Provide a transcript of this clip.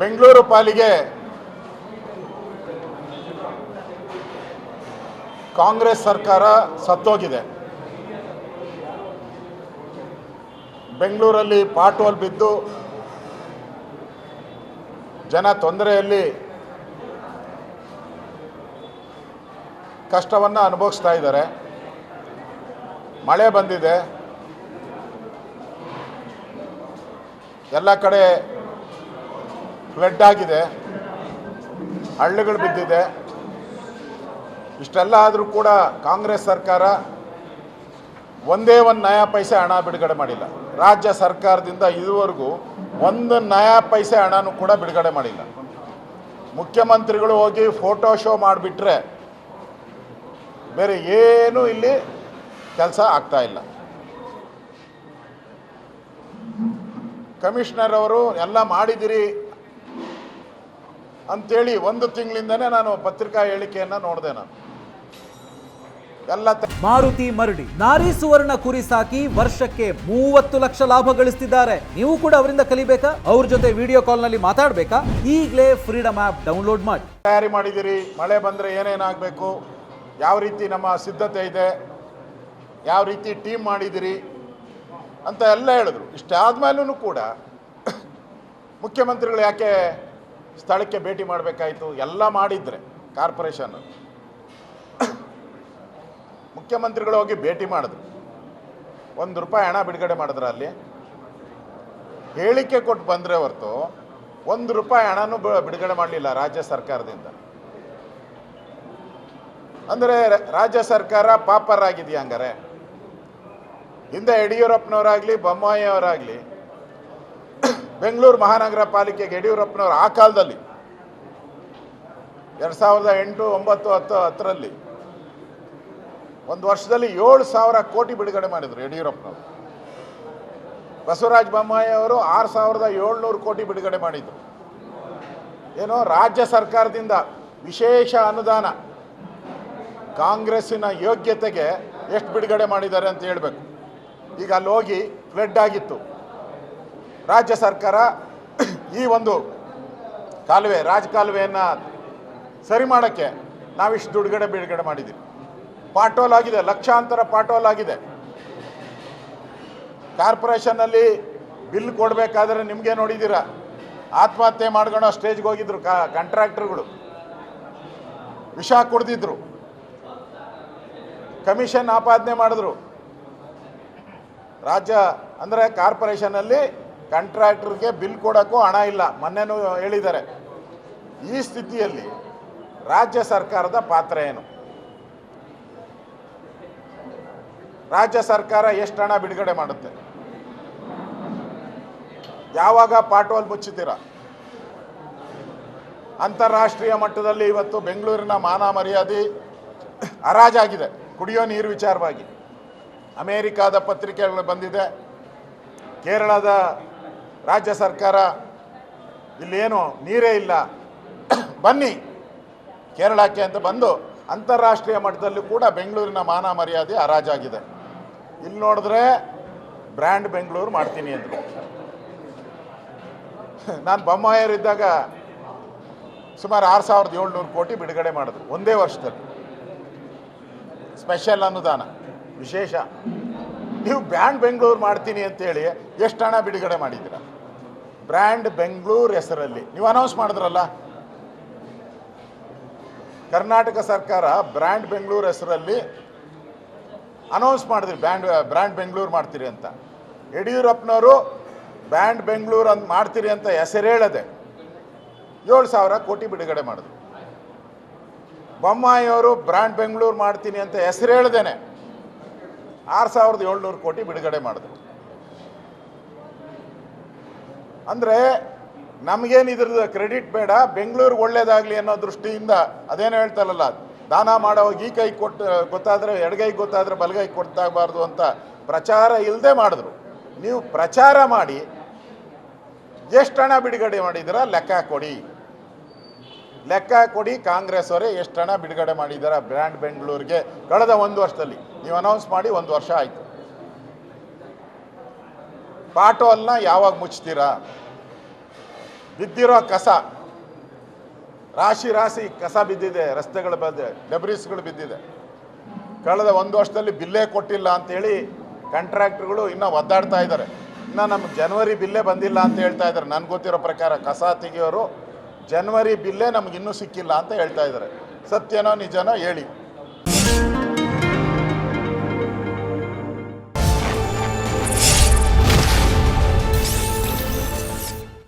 ಬೆಂಗಳೂರು ಪಾಲಿಗೆ ಕಾಂಗ್ರೆಸ್ ಸರ್ಕಾರ ಸತ್ತೋಗಿದೆ. ಬೆಂಗಳೂರಲ್ಲಿ ಪಾಟೋಲ್ ಬಿದ್ದು ಜನ ತೊಂದರೆಯಲ್ಲಿ ಕಷ್ಟವನ್ನು ಅನುಭವಿಸ್ತಾ ಇದ್ದಾರೆ. ಮಳೆ ಬಂದಿದೆ. ಎಲ್ಲ ಕಡೆ ಫ್ಲಡ್ ಆಗಿದೆ. ಹಳ್ಳಿಗಳು ಬಿದ್ದಿದೆ. ಇಷ್ಟೆಲ್ಲ ಆದರೂ ಕೂಡ ಕಾಂಗ್ರೆಸ್ ಸರ್ಕಾರ ಒಂದೇ ಒಂದು ನಯಾ ಪೈಸೆ ಹಣ ಬಿಡುಗಡೆ ಮಾಡಿಲ್ಲ. ರಾಜ್ಯ ಸರ್ಕಾರದಿಂದ ಇದುವರೆಗೂ ಒಂದು ನಯಾ ಪೈಸೆ ಹಣನೂ ಕೂಡ ಬಿಡುಗಡೆ ಮಾಡಿಲ್ಲ. ಮುಖ್ಯಮಂತ್ರಿಗಳು ಹೋಗಿ ಫೋಟೋ ಶೋ ಮಾಡಿಬಿಟ್ರೆ ಬೇರೆ ಏನೂ ಇಲ್ಲಿ ಕೆಲಸ ಆಗ್ತಾ ಇಲ್ಲ. ಕಮಿಷನರ್ ಅವರು, ಎಲ್ಲ ಮಾಡಿದಿರಿ ಅಂತೇಳಿ ಒಂದು ತಿಂಗಳಿಂದನೇ ನಾನು ಪತ್ರಿಕಾ ಹೇಳಿಕೆಯನ್ನು ನೋಡಿದೆ ನಾನು. ಎಲ್ಲ ಮಾರುತಿ ಮರಡಿ ನಾರಿ ಸುವರ್ಣ ಕುರಿ ಸಾಕಿ ವರ್ಷಕ್ಕೆ ಮೂವತ್ತು ಲಕ್ಷ ಲಾಭ ಗಳಿಸ್ತಿದ್ದಾರೆ. ನೀವು ಕೂಡ ಅವರಿಂದ ಕಲಿಬೇಕಾ? ಅವ್ರ ಜೊತೆ ವಿಡಿಯೋ ಕಾಲ್ನಲ್ಲಿ ಮಾತಾಡ್ಬೇಕಾ? ಈಗಲೇ ಫ್ರೀಡಮ್ ಆಪ್ ಡೌನ್ಲೋಡ್ ಮಾಡಿ. ತಯಾರಿ ಮಾಡಿದಿರಿ ಮಳೆ ಬಂದ್ರೆ ಏನೇನಾಗಬೇಕು ಯಾವ ರೀತಿ ನಮ್ಮ ಸಿದ್ಧತೆ ಇದೆ ಯಾವ ರೀತಿ ಟೀಮ್ ಮಾಡಿದಿರಿ ಅಂತ ಎಲ್ಲ ಹೇಳಿದ್ರು. ಇಷ್ಟಾದ್ಮೇಲೂ ಕೂಡ ಮುಖ್ಯಮಂತ್ರಿಗಳು ಯಾಕೆ ಸ್ಥಳಕ್ಕೆ ಭೇಟಿ ಮಾಡಬೇಕಾಯಿತು, ಎಲ್ಲ ಮಾಡಿದ್ರೆ ಕಾರ್ಪೊರೇಷನ್. ಮುಖ್ಯಮಂತ್ರಿಗಳು ಹೋಗಿ ಭೇಟಿ ಮಾಡಿದ್ರು. ಒಂದು ರೂಪಾಯಿ ಹಣ ಬಿಡುಗಡೆ ಮಾಡಿದ್ರ ಅಲ್ಲಿ. ಹೇಳಿಕೆ ಕೊಟ್ಟು ಬಂದರೆ ಹೊರತು ಒಂದು ರೂಪಾಯಿ ಹಣನೂ ಬಿಡುಗಡೆ ಮಾಡಲಿಲ್ಲ ರಾಜ್ಯ ಸರ್ಕಾರದಿಂದ. ಅಂದರೆ ರಾಜ್ಯ ಸರ್ಕಾರ ಪಾಪರ್ ಆಗಿದೆಯಾ ಹಂಗಾರೆ ಹಿಂದೆ ಯಡಿಯೂರಪ್ಪನವರಾಗಲಿ ಬೊಮ್ಮಾಯಿ ಅವರಾಗಲಿ ಬೆಂಗಳೂರು ಮಹಾನಗರ ಪಾಲಿಕೆಗೆ ಯಡಿಯೂರಪ್ಪನವರು ಆ ಕಾಲದಲ್ಲಿ ಎರಡು ಸಾವಿರದ ಎಂಟು, ಒಂಬತ್ತು, ಹತ್ತು, ಹತ್ತರಲ್ಲಿ ಒಂದು ವರ್ಷದಲ್ಲಿ ಏಳು ಸಾವಿರ ಕೋಟಿ ಬಿಡುಗಡೆ ಮಾಡಿದರು ಯಡಿಯೂರಪ್ಪನವರು. ಬಸವರಾಜ ಬೊಮ್ಮಾಯಿ ಅವರು ಆರು ಸಾವಿರದ ಏಳ್ನೂರು ಕೋಟಿ ಬಿಡುಗಡೆ ಮಾಡಿದ್ರು. ಏನೋ ರಾಜ್ಯ ಸರ್ಕಾರದಿಂದ ವಿಶೇಷ ಅನುದಾನ ಕಾಂಗ್ರೆಸ್ಸಿನ ಯೋಗ್ಯತೆಗೆ ಎಷ್ಟು ಬಿಡುಗಡೆ ಮಾಡಿದ್ದಾರೆ ಅಂತ ಹೇಳಬೇಕು. ಈಗ ಅಲ್ಲಿ ಹೋಗಿ ಫ್ಲಡ್ ಆಗಿತ್ತು. ರಾಜ್ಯ ಸರ್ಕಾರ ಈ ಒಂದು ಕಾಲುವೆ ರಾಜ ಕಾಲುವೆಯನ್ನು ಸರಿ ಮಾಡೋಕ್ಕೆ ನಾವಿಷ್ಟು ದುಡ್ಡುಗಡೆ ಬಿಡುಗಡೆ ಮಾಡಿದ್ದೀವಿ. ಪಾಟೋಲ್ ಆಗಿದೆ, ಲಕ್ಷಾಂತರ ಪಾಟೋಲ್ ಆಗಿದೆ. ಕಾರ್ಪೊರೇಷನ್ನಲ್ಲಿ ಬಿಲ್ ಕೊಡಬೇಕಾದ್ರೆ ನಿಮಗೆ ನೋಡಿದ್ದೀರ? ಆತ್ಮಹತ್ಯೆ ಮಾಡ್ಕೊಳೋ ಸ್ಟೇಜ್ಗೆ ಹೋಗಿದ್ರು ಕಾ, ಕಾಂಟ್ರಾಕ್ಟರ್ಗಳು. ವಿಷ ಕುಡ್ದಿದ್ರು. ಕಮಿಷನ್ ಆಪಾದನೆ ಮಾಡಿದ್ರು. ರಾಜ್ಯ ಅಂದರೆ ಕಾರ್ಪೊರೇಷನಲ್ಲಿ ಕಾಂಟ್ರಾಕ್ಟರ್ಗೆ ಬಿಲ್ ಕೊಡೋಕ್ಕೂ ಹಣ ಇಲ್ಲ. ಮೊನ್ನೆನೂ ಹೇಳಿದ್ದಾರೆ. ಈ ಸ್ಥಿತಿಯಲ್ಲಿ ರಾಜ್ಯ ಸರ್ಕಾರದ ಪಾತ್ರ ಏನು? ರಾಜ್ಯ ಸರ್ಕಾರ ಎಷ್ಟು ಹಣ ಬಿಡುಗಡೆ ಮಾಡುತ್ತೆ? ಯಾವಾಗ ಪಾಟೋಲ್ ಮುಚ್ಚುತ್ತೀರ? ಅಂತಾರಾಷ್ಟ್ರೀಯ ಮಟ್ಟದಲ್ಲಿ ಇವತ್ತು ಬೆಂಗಳೂರಿನ ಮಾನ ಮರ್ಯಾದೆ ಹರಾಜಾಗಿದೆ. ಕುಡಿಯೋ ನೀರು ವಿಚಾರವಾಗಿ. ಅಮೇರಿಕಾದ ಪತ್ರಿಕೆಗಳು ಬಂದಿದೆ. ಕೇರಳದ ರಾಜ್ಯ ಸರ್ಕಾರ ಇಲ್ಲೇನು ನೀರೇ ಇಲ್ಲ. ಬನ್ನಿ. ಕೇರಳಕ್ಕೆ ಅಂತ ಬಂದು ಅಂತಾರಾಷ್ಟ್ರೀಯ ಮಟ್ಟದಲ್ಲೂ ಕೂಡ ಬೆಂಗಳೂರಿನ ಮಾನ ಮರ್ಯಾದೆ ಹರಾಜಾಗಿದೆ. ಇಲ್ಲಿ ನೋಡಿದ್ರೆ ಬ್ರ್ಯಾಂಡ್ ಬೆಂಗಳೂರು ಮಾಡ್ತೀನಿ ಅಂದರು ನಾನು ಬೊಮ್ಮಾಯರಿದ್ದಾಗ ಸುಮಾರು ಆರು ಸಾವಿರದ ಏಳ್ನೂರು ಕೋಟಿ ಬಿಡುಗಡೆ ಮಾಡಿದ್ರು ಒಂದೇ ವರ್ಷದಲ್ಲಿ. ಸ್ಪೆಷಲ್ ಅನುದಾನ, ವಿಶೇಷ. ನೀವು ಬ್ರ್ಯಾಂಡ್ ಬೆಂಗಳೂರು ಮಾಡ್ತೀನಿ ಅಂತೇಳಿ ಎಷ್ಟು ಹಣ ಬಿಡುಗಡೆ ಮಾಡಿದ್ದೀರ? ಬ್ರ್ಯಾಂಡ್ ಬೆಂಗಳೂರು ಹೆಸರಲ್ಲಿ. ನೀವು ಅನೌನ್ಸ್ ಮಾಡಿದ್ರಲ್ಲ? ಕರ್ನಾಟಕ ಸರ್ಕಾರ ಬ್ರ್ಯಾಂಡ್ ಬೆಂಗಳೂರು ಹೆಸರಲ್ಲಿ ಅನೌನ್ಸ್ ಮಾಡಿದ್ರಿ ಬ್ಯಾಂಡ್ ಬ್ರ್ಯಾಂಡ್ ಬೆಂಗಳೂರು ಮಾಡ್ತೀರಿ ಅಂತ. ಯಡಿಯೂರಪ್ಪನವರು ಬ್ಯಾಂಡ್ ಬೆಂಗಳೂರು ಅಂತ ಮಾಡ್ತೀರಿ ಅಂತ ಹೆಸರು ಹೇಳದೆ ಏಳು ಸಾವಿರ ಕೋಟಿ ಬಿಡುಗಡೆ ಮಾಡಿದ್ರು. ಬೊಮ್ಮಾಯಿಯವರು ಬ್ರ್ಯಾಂಡ್ ಬೆಂಗಳೂರು ಮಾಡ್ತೀನಿ ಅಂತ ಹೆಸರು ಹೇಳ್ದೇನೆ. ಆರು ಸಾವಿರದ ಏಳ್ನೂರು ಕೋಟಿ ಬಿಡುಗಡೆ ಮಾಡಿದ್ರು. ಅಂದರೆ ನಮಗೇನು ಇದ್ರದ್ದು ಕ್ರೆಡಿಟ್ ಬೇಡ, ಬೆಂಗಳೂರಿಗೆ ಒಳ್ಳೇದಾಗಲಿ ಅನ್ನೋ ದೃಷ್ಟಿಯಿಂದ ಅದೇನು ಹೇಳ್ತಾರಲ್ಲ, ದಾನ ಮಾಡೋವಾಗ ಈ ಕೈ ಕೊಟ್ಟು, ಗೊತ್ತಾದರೆ ಎಡಗೈ ಗೊತ್ತಾದರೆ ಬಲಗೈ ಕೊಟ್ಟಾಗಬಾರ್ದು ಅಂತ ಪ್ರಚಾರ ಇಲ್ಲದೆ ಮಾಡಿದ್ರು. ನೀವು ಪ್ರಚಾರ ಮಾಡಿ, ಎಷ್ಟು ಹಣ ಬಿಡುಗಡೆ ಮಾಡಿದ್ದೀರ, ಲೆಕ್ಕ ಕೊಡಿ. ಲೆಕ್ಕ ಕೊಡಿ ಕಾಂಗ್ರೆಸ್ ಅವರೇ ಎಷ್ಟು ಹಣ ಬಿಡುಗಡೆ ಮಾಡಿದ್ದಾರೆ ಬ್ರ್ಯಾಂಡ್ ಬೆಂಗಳೂರಿಗೆ ಕಳೆದ ಒಂದು ವರ್ಷದಲ್ಲಿ. ನೀವು ಅನೌನ್ಸ್ ಮಾಡಿ ಒಂದು ವರ್ಷ ಆಯಿತು. ಪಾಟೋಲ್ನ ಯಾವಾಗ ಮುಚ್ತೀರಾ? ಬಿದ್ದಿರೋ ಕಸ. ರಾಶಿ ರಾಶಿ ಕಸ ಬಿದ್ದಿದೆ, ರಸ್ತೆಗಳು ಬಂದಿದೆ ಡೆಬ್ರಿಸ್ಗಳು ಬಿದ್ದಿದೆ. ಕಳೆದ ಒಂದು ವರ್ಷದಲ್ಲಿ ಬಿಲ್ಲೇ ಕೊಟ್ಟಿಲ್ಲ ಅಂತೇಳಿ ಕಾಂಟ್ರಾಕ್ಟ್ರುಗಳು ಇನ್ನೂ ಒದ್ದಾಡ್ತಾ ಇದ್ದಾರೆ ಇನ್ನು ನಮ್ಗೆ ಜನವರಿ ಬಿಲ್ಲೇ ಬಂದಿಲ್ಲ ಅಂತ ಹೇಳ್ತಾ ಇದ್ದಾರೆ ನನಗೆ ಗೊತ್ತಿರೋ ಪ್ರಕಾರ ಕಸ ತೆಗೆಯೋರು ಜನವರಿ ಬಿಲ್ಲೇ ನಮ್ಗೆ ಇನ್ನೂ ಸಿಕ್ಕಿಲ್ಲ ಅಂತ ಹೇಳ್ತಾ ಇದ್ದಾರೆ. ಸತ್ಯನೋ ನಿಜನೋ ಹೇಳಿ.